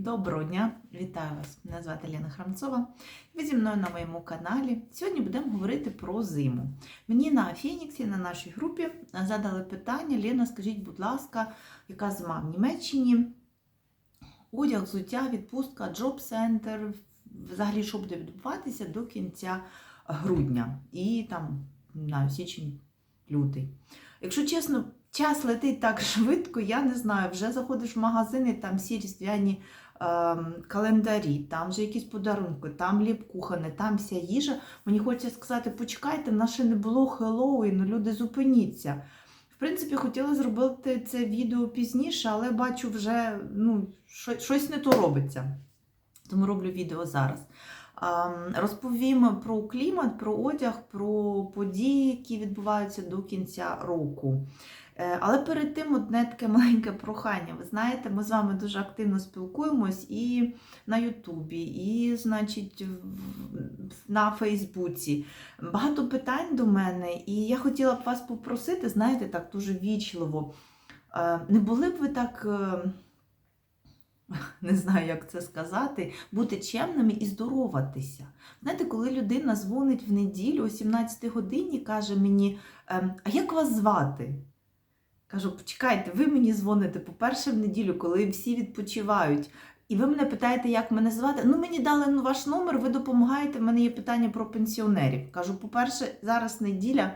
Доброго дня, вітаю вас! Мене звати Лена Храмцова. Ви зі мною на моєму каналі. Сьогодні будемо говорити про зиму. Мені на Феніксі, на нашій групі, задали питання: Лена, скажіть, будь ласка, яка зима в Німеччині? Одяг, взуття, відпустка, джоб-центр, взагалі, що буде відбуватися до кінця грудня і там на січень, лютий. Якщо чесно, час летить так швидко, я не знаю, вже заходиш в магазини, там всі різдвяні календарі, там вже якісь подарунки, там ліпкухани, там вся їжа. Мені хочеться сказати, почекайте, в нас ще не було Хеллоуіну, люди зупиніться. В принципі, хотіла зробити це відео пізніше, але бачу вже ну, щось не то робиться. Тому роблю відео зараз. Ем, Розповім про клімат, про одяг, про події, які відбуваються до кінця року. Е, Але перед тим одне таке маленьке прохання. Ви знаєте, ми з вами дуже активно спілкуємось і на Ютубі, і, значить, на Фейсбуці. Багато питань до мене, і я хотіла б вас попросити, знаєте, так дуже вічливо. е, Не були б ви так. е, Не знаю, як це сказати, бути чемними і здороватися. Знаєте, коли людина дзвонить в неділю о 17 годині, каже мені, «Ем, а як вас звати? Кажу, почекайте, ви мені дзвоните, по-перше, в неділю, коли всі відпочивають. І ви мене питаєте, як мене звати? Ну, мені дали ну, ваш номер, ви допомагаєте. В мене є питання про пенсіонерів. Кажу, по-перше, зараз неділя.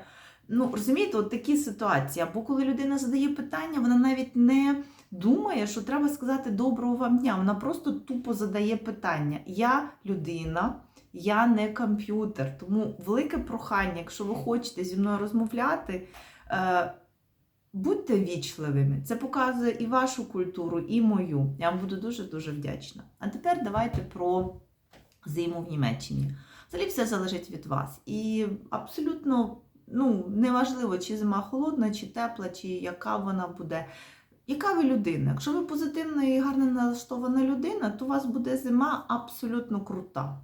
Ну, розумієте, от такі ситуації. Або коли людина задає питання, вона навіть не думає, що треба сказати доброго вам дня. Вона просто тупо задає питання. Я людина, я не комп'ютер. Тому велике прохання, якщо ви хочете зі мною розмовляти. Будьте вічливими, це показує і вашу культуру, і мою. Я вам буду дуже-дуже вдячна. А тепер давайте про зиму в Німеччині. Взагалі все залежить від вас. І абсолютно ну, неважливо, чи зима холодна, чи тепла, чи яка вона буде. Яка ви людина? Якщо ви позитивна і гарно налаштована людина, то у вас буде зима абсолютно крута.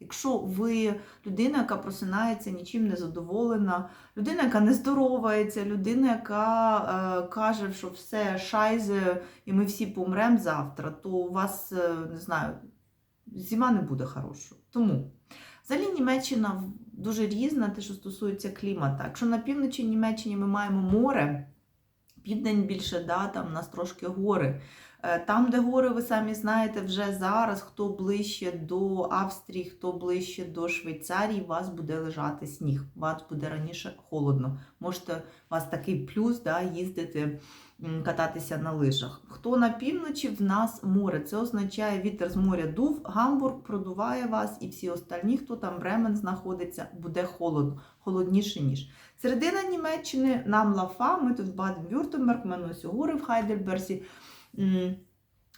Якщо ви людина, яка просинається, нічим не задоволена, людина, яка не здоровається, людина, яка е, каже, що все шайзе, і ми всі помремо завтра, то у вас, е, не знаю, зима не буде хорошою. Тому взагалі Німеччина дуже різна, те, що стосується клімата. Якщо на півночі Німеччини ми маємо море, південь більше, да, там у нас трошки гори. Е, Там, де гори, ви самі знаєте, вже зараз, хто ближче до Австрії, хто ближче до Швейцарії, у вас буде лежати сніг, у вас буде раніше холодно. Можете, у вас такий плюс да, їздити, кататися на лижах. Хто на півночі, в нас море. Це означає, вітер з моря дув, Гамбург продуває вас, і всі остальні, хто там Бремен знаходиться, буде холодно, холодніше, ніж. Середина Німеччини, нам лафа, ми тут в Баден-Вюртемберг, в мене ось гори в Хайдельберзі. М,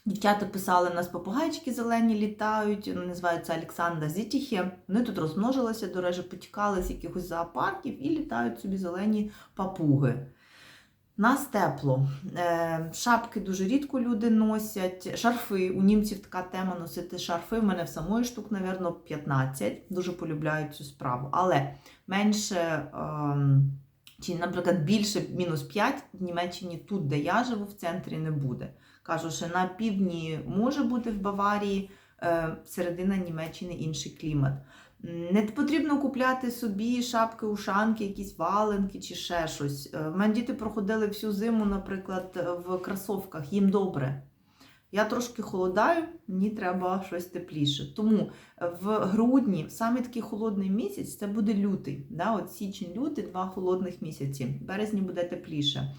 Дівчата писали, у нас попугайчики зелені літають, вони називаються Олександра Зітіхе. Вони тут розмножилися, до речі, потікали з якихось зоопарків і літають собі зелені папуги. Нас тепло. Е, Шапки дуже рідко люди носять. Шарфи. У німців така тема носити шарфи. В мене в самої штук, мабуть, 15. Дуже полюбляють цю справу. Але менше, ем, чи, наприклад, більше мінус 5 в Німеччині, тут, де я живу, в центрі не буде. Кажу, що на півдні може бути в Баварії, е, середина Німеччини інший клімат. Не потрібно купляти собі шапки, ушанки, якісь валенки чи ще щось. Е, В мене діти проходили всю зиму, наприклад, в кросовках, їм добре. Я трошки холодаю, мені треба щось тепліше. Тому в грудні, саме такий холодний місяць, це буде лютий. Да? От січень-лютий, два холодних місяці. В березні буде тепліше.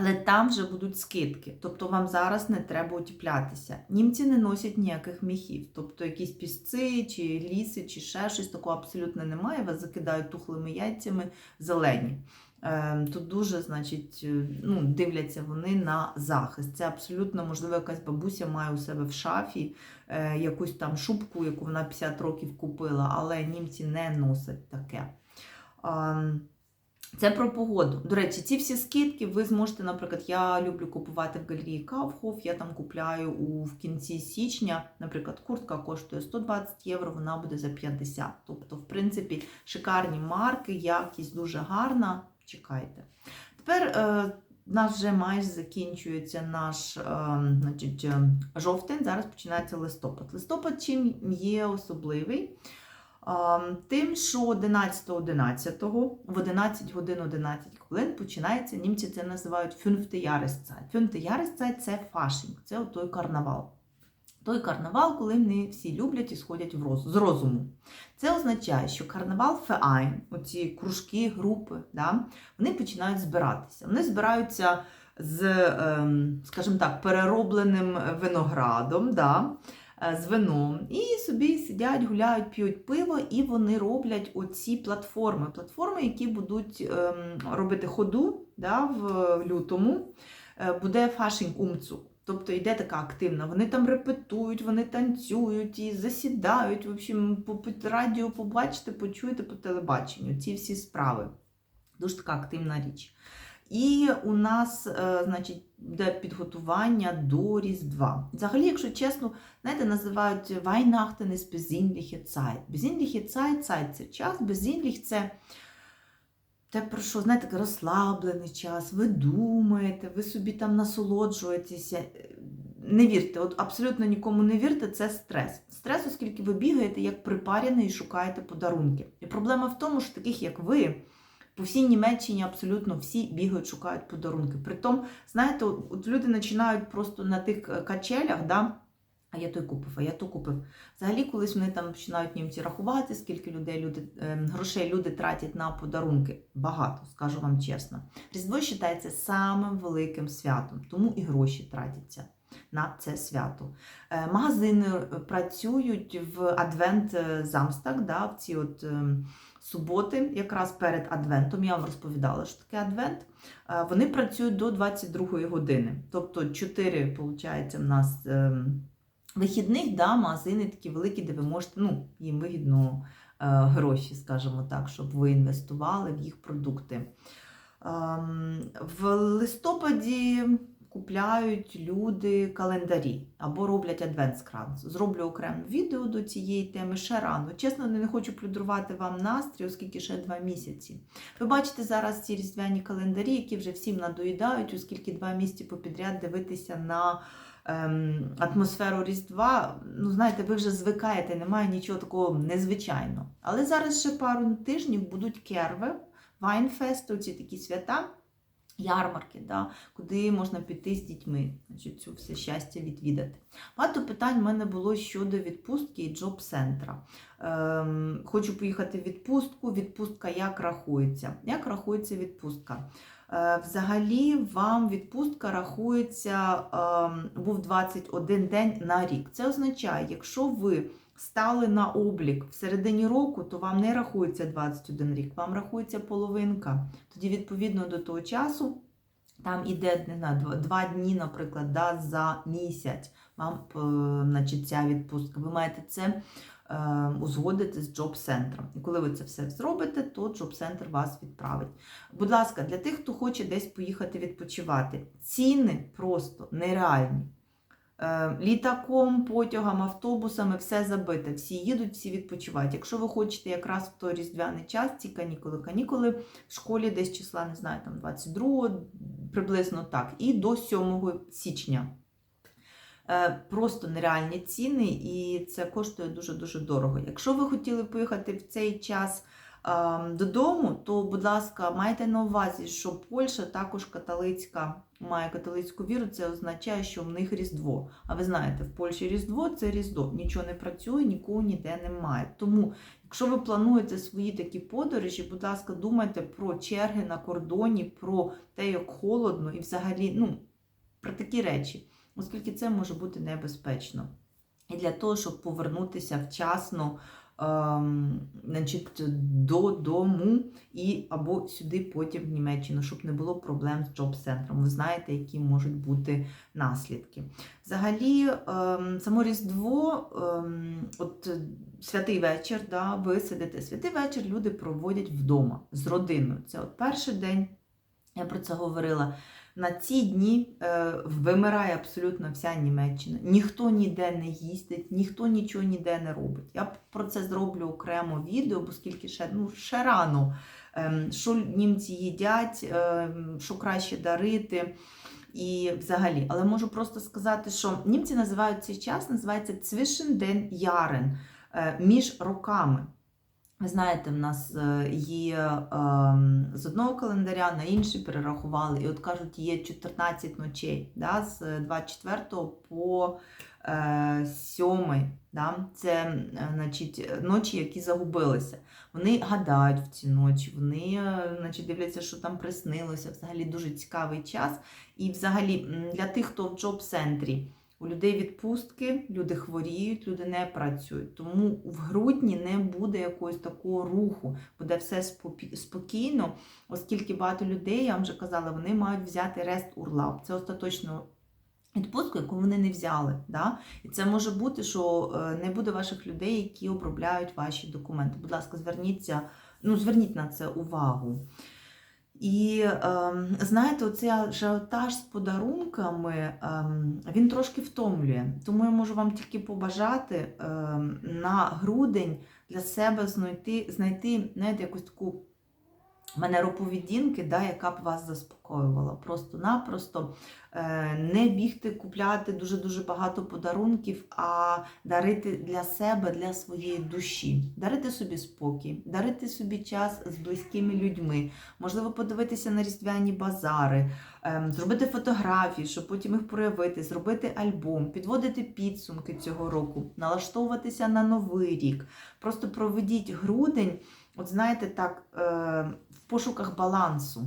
Ем, але там вже будуть скидки, тобто вам зараз не треба утеплятися. Німці не носять ніяких міхів, тобто якісь пісці, чи ліси, чи ще щось такого абсолютно немає. Вас закидають тухлими яйцями зелені. Е, Тут дуже, значить, е, ну, дивляться вони на захист. Це абсолютно можливо, якась бабуся має у себе в шафі е, якусь там шубку, яку вона 50 років купила, але німці не носять таке. Це про погоду. До речі, ці всі скидки ви зможете, наприклад, я люблю купувати в галереї Kaufhof, я там купляю у, в кінці січня, наприклад, куртка коштує 120 євро, вона буде за 50. Тобто, в принципі, шикарні марки, якість дуже гарна. Чекайте. Тепер е, нас вже майже закінчується наш е, значить, е, жовтень, зараз починається листопад. Листопад чим є особливий? Е, Тим, що 11.11 в 11 годин 11 хвилин починається, німці це називають фюнфте Jahreszeit. Це фашинг, це той карнавал. Той карнавал, коли вони всі люблять і сходять в роз, з розуму. Це означає, що карнавал Феайн, оці кружки, групи, да, вони починають збиратися. Вони збираються з, ем, скажімо так, переробленим виноградом, да, з вином, і собі сидять, гуляють, п'ють пиво, і вони роблять оці платформи. Платформи, які будуть ем, робити ходу да, в лютому, е, буде фашинг умцу. Тобто йде така активна. Вони там репетують, вони танцюють і засідають. В общем, по радіо побачите, почуєте по телебаченню ці всі справи. Дуже така активна річ. І у нас, е, значить, буде підготування до Різдва. Взагалі, якщо чесно, знаєте, називають Weihnachten ist besinnliche Zeit. Besinnliche Zeit, Zeit – це час, Besinnlich – це те, про що, знаєте, розслаблений час, ви думаєте, ви собі там насолоджуєтеся. Не вірте, от абсолютно нікому не вірте, це стрес. Стрес, оскільки ви бігаєте як припаряний і шукаєте подарунки. І проблема в тому, що таких, як ви, по всій Німеччині абсолютно всі бігають, шукають подарунки. Притом, знаєте, от люди починають просто на тих е, качелях, да, а я той купив, а я то купив. Взагалі, колись вони там починають німці рахувати, скільки людей люди, е, грошей люди тратять на подарунки. Багато, скажу вам чесно. Різдво вважається самим великим святом, тому і гроші тратяться на це свято. Е, Магазини працюють в адвент замстак, да, в ці от е, суботи, якраз перед адвентом. Я вам розповідала, що таке адвент. Е, Вони працюють до 22 години. Тобто 4, виходить, в нас. е, Вихідних, да, магазини такі великі, де ви можете, ну, їм вигідно е, гроші, скажімо так, щоб ви інвестували в їх продукти. Ем, в листопаді купляють люди календарі або роблять адвентскранс. Зроблю окреме відео до цієї теми ще рано. Чесно, не хочу плюдрувати вам настрій, оскільки ще два місяці. Ви бачите зараз ці різдвяні календарі, які вже всім надоїдають, оскільки два місяці попідряд дивитися на ем, атмосферу Різдва, ну знаєте, ви вже звикаєте, немає нічого такого незвичайного. Але зараз ще пару тижнів будуть керви, вайнфести, оці такі свята, ярмарки, да, куди можна піти з дітьми, значить, цю все щастя відвідати. Багато питань в мене було щодо відпустки і джоб-центра. Ем, хочу поїхати в відпустку. Відпустка як рахується? Як рахується відпустка? Е, Взагалі, вам відпустка рахується, ем, був 21 день на рік. Це означає, якщо ви стали на облік в середині року, то вам не рахується 21 рік, вам рахується половинка. Тоді, відповідно до того часу, там іде не два, два дні, наприклад, да, за місяць вам е, значить, ця відпустка. Ви маєте це е, узгодити з джоб-центром. І коли ви це все зробите, то джоб-центр вас відправить. Будь ласка, для тих, хто хоче десь поїхати відпочивати, ціни просто нереальні. Е, Літаком, потягом, автобусами все забите. Всі їдуть, всі відпочивають. Якщо ви хочете якраз в той різдвяний час, ці канікули, канікули в школі десь числа, не знаю, там 22 приблизно так, і до 7 січня. Е, Просто нереальні ціни, і це коштує дуже-дуже дорого. Якщо ви хотіли поїхати в цей час додому, то, будь ласка, майте на увазі, що Польща також католицька, має католицьку віру, це означає, що в них Різдво. А ви знаєте, в Польщі Різдво це Різдво. Нічого не працює, нікого ніде немає. Тому, якщо ви плануєте свої такі подорожі, будь ласка, думайте про черги на кордоні, про те, як холодно, і взагалі, ну, про такі речі оскільки це може бути небезпечно. І для того, щоб повернутися вчасно ем, значить, додому і або сюди потім в Німеччину, щоб не було проблем з джоб-центром. Ви знаєте, які можуть бути наслідки. Взагалі, ем, само Різдво, ем, от святий вечір, да, ви сидите. Святий вечір люди проводять вдома з родиною. Це от перший день, я про це говорила. На ці дні е, вимирає абсолютно вся Німеччина. Ніхто ніде не їздить, ніхто нічого ніде не робить. Я про це зроблю окремо відео, оскільки ще, ну, ще рано ем, що німці їдять, ем, що краще дарити. І взагалі, але можу просто сказати, що німці називають цей час, називається Jahren, е, між роками. Ви знаєте, в нас е, є ем, з одного календаря на інший перерахували, і от кажуть, є 14 ночей да, з 24 по е, 7. Да? Це е, значить, ночі, які загубилися. Вони гадають в ці ночі, вони е, значить, дивляться, що там приснилося. Взагалі дуже цікавий час. І взагалі для тих, хто в джоб-центрі. У людей відпустки, люди хворіють, люди не працюють. Тому в грудні не буде якогось такого руху, буде все спокійно, оскільки багато людей, я вам вже казала, вони мають взяти рест урлап. Це остаточно відпустку, яку вони не взяли. Да? І це може бути, що е, не буде ваших людей, які обробляють ваші документи. Будь ласка, зверніться, ну зверніть на це увагу. І ем, знаєте, оцей ажіотаж з подарунками ем, він трошки втомлює. Тому я можу вам тільки побажати ем, на грудень для себе знайти, знайти знаєте, якусь таку манеру поведінки, да, яка б вас заспокоювала. Просто-напросто е, не бігти купляти дуже-дуже багато подарунків, а дарити для себе, для своєї душі, дарити собі спокій, дарити собі час з близькими людьми, можливо, подивитися на різдвяні базари, ем, зробити фотографії, щоб потім їх проявити, зробити альбом, підводити підсумки цього року, налаштовуватися на новий рік. Просто проведіть грудень, от знаєте, так, е, пошуках балансу.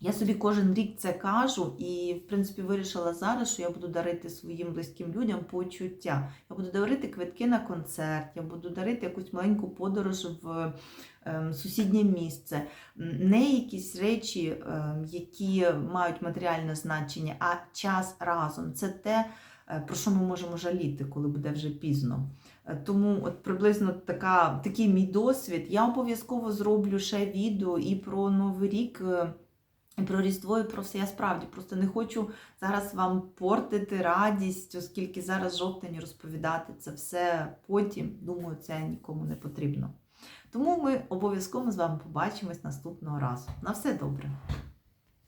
Я собі кожен рік це кажу, і, в принципі, вирішила зараз, що я буду дарити своїм близьким людям почуття. Я буду дарити квитки на концерт, я буду дарити якусь маленьку подорож в ем, сусіднє місце. Не якісь речі, ем, які мають матеріальне значення, а час разом. Це те, е, про що ми можемо жаліти, коли буде вже пізно. Е, Тому от приблизно така, такий мій досвід. Я обов'язково зроблю ще відео і про Новий рік. е, і про Різдво, і про все. Я справді просто не хочу зараз вам портити радість, оскільки зараз жовтень розповідати це все потім. Думаю, це нікому не потрібно. Тому ми обов'язково з вами побачимось наступного разу. На все добре!